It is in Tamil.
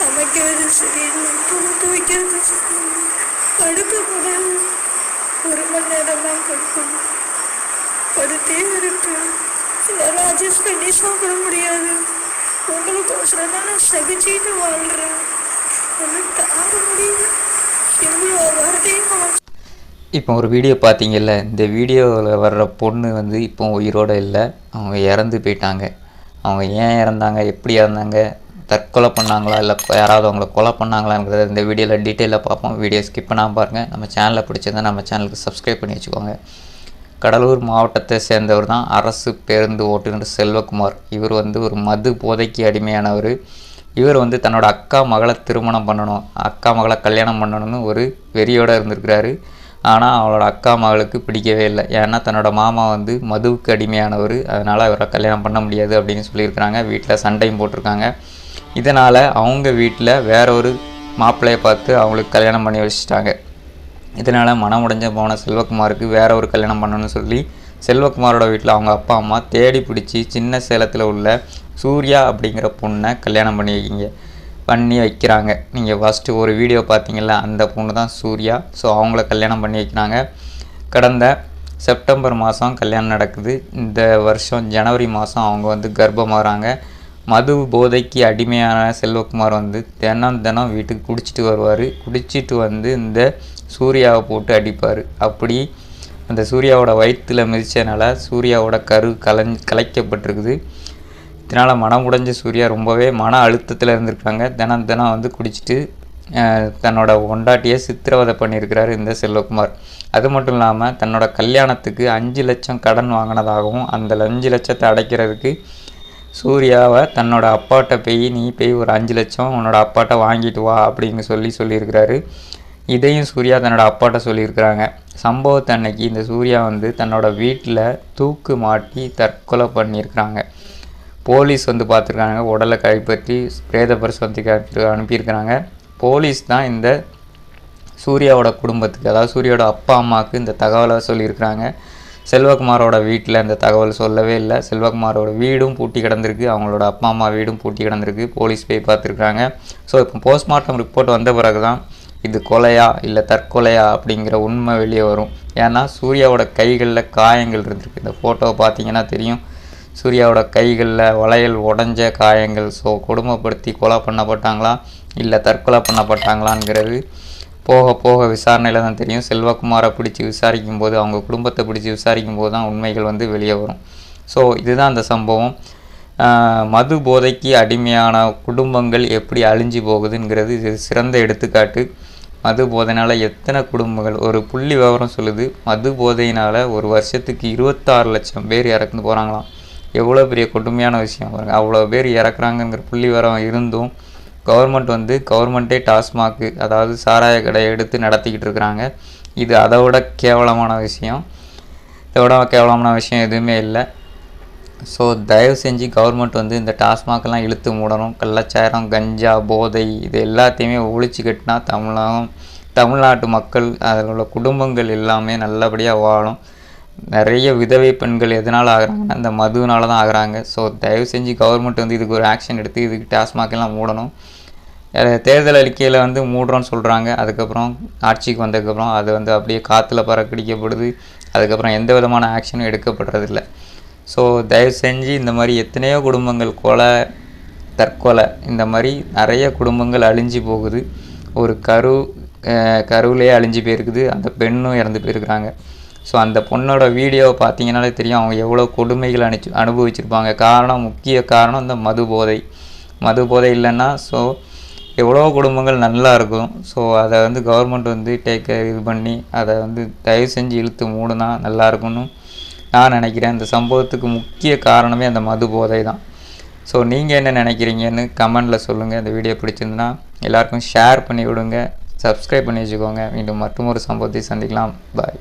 சமைக்கிறது சரி துணி துவைக்கிறது சரி. படுக்க கூட ஒரு மணி நேரம் கொடுக்கும் படுத்தே இருக்கு. என்னால் அட்ஜஸ்ட் பண்ணி சாப்பிட முடியாது. உங்களுக்கு அவசரம் தான் நான் சகிச்சுட்டு வாழ்கிறேன் எனக்கு தாங்க முடியல. எவ்வளோ வார்த்தையும் இப்போ ஒரு வீடியோ பார்த்தீங்கல்ல இந்த வீடியோவில் வர்ற பொண்ணு வந்து இப்போ உயிரோடு இல்லை. அவங்க இறந்து போயிட்டாங்க. அவங்க ஏன் இறந்தாங்க? எப்படி இறந்தாங்க? தற்கொலை பண்ணாங்களா? இல்லை யாராவது அவங்கள கொலை பண்ணாங்களாங்கிறத இந்த வீடியோவில் டீட்டெயிலாக பார்ப்போம். வீடியோ ஸ்கிப் பண்ணாமல் பாருங்கள் நம்ம சேனலில் பிடிச்சிருந்தா நம்ம சேனலுக்கு சப்ஸ்கிரைப் பண்ணி வச்சுக்கோங்க. கடலூர் மாவட்டத்தை சேர்ந்தவர் தான் அரசு பேருந்து ஓட்டுநர் செல்வகுமார். இவர் வந்து ஒரு மது போதைக்கு அடிமையானவர். இவர் வந்து தன்னோட அக்கா மகளை திருமணம் பண்ணணும். அக்கா மகளை கல்யாணம் பண்ணணும்னு ஒரு வெறியோடு இருந்திருக்கிறாரு. ஆனால் அவளோட அக்கா மகளுக்கு பிடிக்கவே இல்லை. ஏன்னா தன்னோட மாமா வந்து மதுவுக்கு அடிமையானவர். அதனால் அவரை கல்யாணம் பண்ண முடியாது அப்படின்னு சொல்லியிருக்கிறாங்க. வீட்டில் சண்டையும் போட்டிருக்காங்க. இதனால் அவங்க வீட்டில் வேற ஒரு மாப்பிள்ளையை பார்த்து அவங்களுக்கு கல்யாணம் பண்ணி வச்சுட்டாங்க. இதனால் மனமுடைஞ்ச போன செல்வகுமாருக்கு வேற ஒரு கல்யாணம் பண்ணணும்னு சொல்லி செல்வகுமாரோட வீட்டில் அவங்க அப்பா அம்மா தேடி பிடிச்சி சின்ன சேலத்தில் உள்ள சூர்யா அப்படிங்கிற பொண்ணை கல்யாணம் பண்ணி வைக்கிங்க பண்ணி வைக்கிறாங்க. நீங்கள் ஃபஸ்ட்டு ஒரு வீடியோ பார்த்தீங்கல்ல அந்த பொண்ணு தான் சூர்யா. ஸோ அவங்கள கல்யாணம் பண்ணி வைக்கிறாங்க. கடந்த செப்டம்பர் மாதம் கல்யாணம் நடக்குது. இந்த வருஷம் ஜனவரி மாதம் அவங்க வந்து கர்ப்பமாகறாங்க. மது போதைக்கு அடிமையான செல்வகுமார் வந்து தினம் தினம் வீட்டுக்கு குடிச்சிட்டு வருவார். குடிச்சிட்டு வந்து இந்த சூர்யாவை போட்டு அடிப்பார். அப்படி அந்த சூர்யாவோட வயிற்றில் மிதித்தனால சூர்யாவோட கரு கலஞ் கலைக்கப்பட்டிருக்குது. இதனால் மனம் உடைஞ்ச சூர்யா ரொம்பவே மன அழுத்தத்தில் இருந்திருக்காங்க. தினம் தினம் வந்து குடிச்சிட்டு தன்னோட ஒண்டாட்டியை சித்திரவதை பண்ணியிருக்கிறாரு இந்த செல்வகுமார். அது மட்டும் இல்லாமல் தன்னோட கல்யாணத்துக்கு அஞ்சு லட்சம் கடன் வாங்கினதாகவும் அந்த அஞ்சு லட்சத்தை அடைக்கிறதுக்கு சூர்யாவை தன்னோட அப்பாட்ட போய் நீ போய் ஒரு அஞ்சு லட்சம் உன்னோட அப்பாட்ட வாங்கிட்டு வா அப்படின்னு சொல்லி சொல்லியிருக்கிறாரு. இதையும் சூர்யா தன்னோட அப்பாட்ட சொல்லியிருக்கிறாங்க. சம்பவத்தை அன்னைக்கு இந்த சூர்யா வந்து தன்னோட வீட்டில் தூக்கு மாட்டி தற்கொலை பண்ணியிருக்கிறாங்க. போலீஸ் வந்து பார்த்துருக்காங்க. உடலை கைப்பற்றி பிரேத பரிசோதனைக்கு அனுப்பியிருக்கிறாங்க. போலீஸ் தான் இந்த சூர்யாவோட குடும்பத்துக்கு அதாவது சூர்யாவோட அப்பா அம்மாவுக்கு இந்த தகவலை சொல்லியிருக்கிறாங்க. செல்வகுமாரோட வீட்டில் இந்த தகவல் சொல்லவே இல்லை. செல்வகுமாரோட வீடும் பூட்டி கிடந்திருக்கு. அவங்களோட அப்பா அம்மா வீடும் பூட்டி கிடந்திருக்கு. போலீஸ் போய் பார்த்துருக்காங்க. ஸோ இப்போ போஸ்ட்மார்ட்டம் ரிப்போர்ட் வந்த பிறகு தான் இது கொலையா இல்லை தற்கொலையா அப்படிங்கிற உண்மை வெளியே வரும். ஏன்னா சூர்யாவோட கைகளில் காயங்கள் இருந்திருக்கு. இந்த ஃபோட்டோவை பார்த்தீங்கன்னா தெரியும். சூர்யாவோட கைகளில் வளையல் உடஞ்ச காயங்கள். ஸோ கொடுமைப்படுத்தி கொலை பண்ணப்பட்டாங்களா? இல்லை தற்கொலை பண்ணப்பட்டாங்களாங்கிறது போக போக விசாரணையில் தான் தெரியும். செல்வகுமாரை பிடிச்சி விசாரிக்கும் போது அவங்க குடும்பத்தை பிடிச்சி விசாரிக்கும் போது தான் உண்மைகள் வந்து வெளியே வரும். ஸோ இதுதான் அந்த சம்பவம். மது போதைக்கு அடிமையான குடும்பங்கள் எப்படி அழிஞ்சு போகுதுங்கிறது இது சிறந்த எடுத்துக்காட்டு. மது போதையினால் எத்தனை குடும்பங்கள்? ஒரு புள்ளி விவரம் சொல்லுது. மது போதையினால் ஒரு வருஷத்துக்கு இருபத்தாறு லட்சம் பேர் இறந்து போகிறாங்களாம் எவ்வளோ பெரிய கொடுமையான விஷயம் பாருங்கள் அவ்வளோ பேர் இறக்குறாங்கங்கிற புள்ளி விவரம் இருந்தும் கவர்மெண்ட் வந்து கவர்மெண்ட்டே டாஸ்மாக்கு அதாவது சாராய கடையை எடுத்து நடத்திக்கிட்டு இருக்கிறாங்க. இது அதை விட கேவலமான விஷயம். இதை விட கேவலமான விஷயம் எதுவுமே இல்லை. ஸோ தயவு செஞ்சு கவர்மெண்ட் வந்து இந்த டாஸ்மாகெல்லாம் இழுத்து மூடணும். கள்ளச்சாரம் கஞ்சா போதை இது எல்லாத்தையுமே ஒழிச்சு கட்டினா தமிழகம் தமிழ்நாட்டு மக்கள் அதில் உள்ள குடும்பங்கள் எல்லாமே நல்லபடியாக வாழும். நிறைய விதவை பெண்கள் எதனால் ஆகிறாங்கன்னா இந்த மதுவினால தான் ஆகுறாங்க. ஸோ தயவு செஞ்சு கவர்மெண்ட் வந்து இதுக்கு ஒரு ஆக்ஷன் எடுத்து இதுக்கு டாஸ்மாகெல்லாம் மூடணும். தேர்தல் அறிக்கையில் வந்து மூடுறோன்னு சொல்கிறாங்க அதுக்கப்புறம் ஆட்சிக்கு வந்ததுக்கப்புறம் அது வந்து அப்படியே காற்றுல பறக்கடிக்கப்படுது. அதுக்கப்புறம் எந்த விதமான ஆக்ஷனும் எடுக்கப்படுறதில்ல. ஸோ தயவு செஞ்சு இந்த மாதிரி எத்தனையோ குடும்பங்கள் கொலை தற்கொலை இந்த மாதிரி நிறைய குடும்பங்கள் அழிஞ்சு போகுது. ஒரு கரு கருவிலே கருவிலேயே அழிஞ்சு போயிருக்குது. அந்த பெண்ணும் இறந்து போயிருக்கிறாங்க. ஸோ அந்த பொண்ணோட வீடியோவை பார்த்தீங்கனாலே தெரியும் அவங்க எவ்வளோ கொடுமைகள் அனுச்சி அனுபவிச்சிருப்பாங்க. காரணம் முக்கிய காரணம் இந்த மது போதை. மது போதை இல்லைன்னா ஸோ எவ்வளோ குடும்பங்கள் நல்லா இருக்கும். ஸோ அதை வந்து கவர்மெண்ட் வந்து டேக் இது பண்ணி அதை வந்து தயவு செஞ்சு இழுத்து மூடுனா நல்லா இருக்கும்னு நான் நினைக்கிறேன். இந்த சம்பவத்துக்கு முக்கிய காரணமே அந்த மது போதை தான். ஸோ நீங்கள் என்ன நினைக்கிறீங்கன்னு கமெண்டில் சொல்லுங்கள் இந்த வீடியோ பிடிச்சிருந்துன்னா எல்லாருக்கும் ஷேர் பண்ணி விடுங்க. சப்ஸ்கிரைப் பண்ணி வச்சுக்கோங்க. மீண்டும் மற்றும் ஒரு சம்பவத்தை சந்திக்கலாம். பாய்